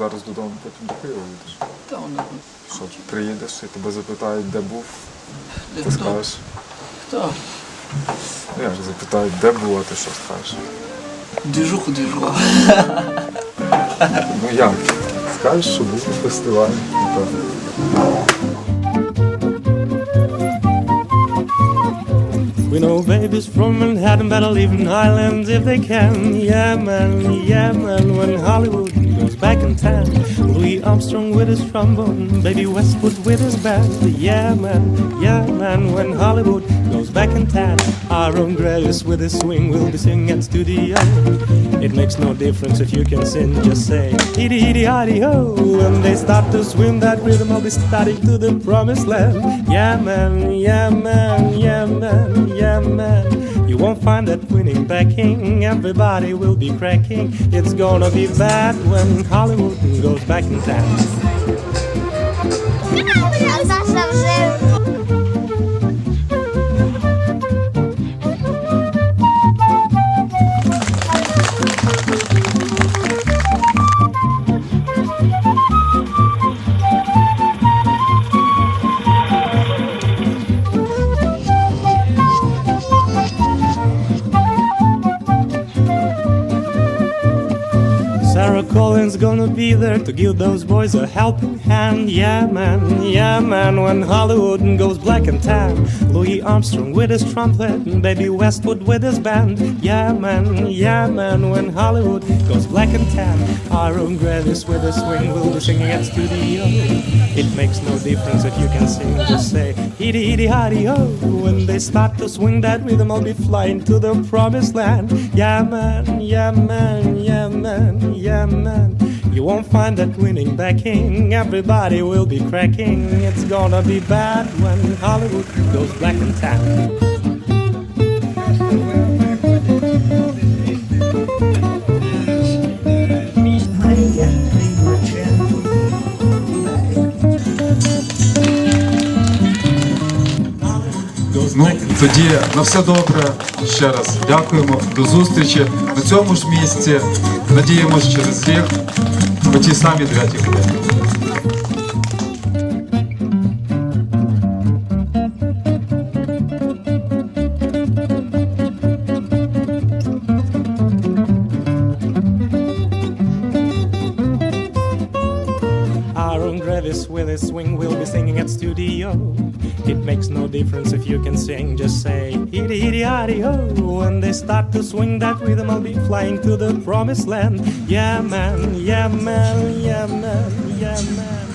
зараз додому, потім до Києва їдеш. Та воно. Що приїдеш і тебе запитають, де був, Де ти хто? скажеш. Хто? Ну, як же запитають, де був, а ти що скажеш? Двіжуху двіжував. Ну як? Скажеш, що був на фестивалі. напевно. We know babies from Manhattan better leave in islands if they can. Yeah, man, yeah, man. When Hollywood goes back in time, Louis Armstrong with his trombone, Baby Westwood with his band. Yeah, man, yeah, man. When Hollywood goes back in time, Aaron Graves with his swing will be singing at studio. It makes no difference if you can sing, just say hitty hitty hotty ho. When they start to swim that rhythm, I'll be starting to the promised land. Yeah, man, yeah, man, yeah, man, yeah, man. You won't find that winning backing. Everybody will be cracking. It's gonna be bad when Hollywood goes back in time. Colin's gonna be there to give those boys a helping hand. Yeah, man, yeah, man. When Hollywood goes black and tan, Louis Armstrong with his trumpet and Baby Westwood with his band. Yeah, man, yeah, man. When Hollywood goes black and tan, Aaron Gravis with a swing will be singing at studio. It makes no difference if you can sing, just say itty itty hidey ho. When they start to swing that rhythm, I'll be flying to the promised land. Yeah, man, yeah, man, yeah, man, yeah, man. You won't find that winning backing. Everybody will be cracking. It's gonna be bad when Hollywood goes black and tan. Ну, тоді на все добре. Ще раз дякуємо. До зустрічі на цьому ж місці. Надіємося через рік по тій самій дев'ятій годині. With his swing will be singing at studio. It makes no difference if you can sing, just say hitty hotty ho. When they start to swing that rhythm, I'll be flying to the promised land. Yeah, man, yeah, man, yeah, man, yeah, man.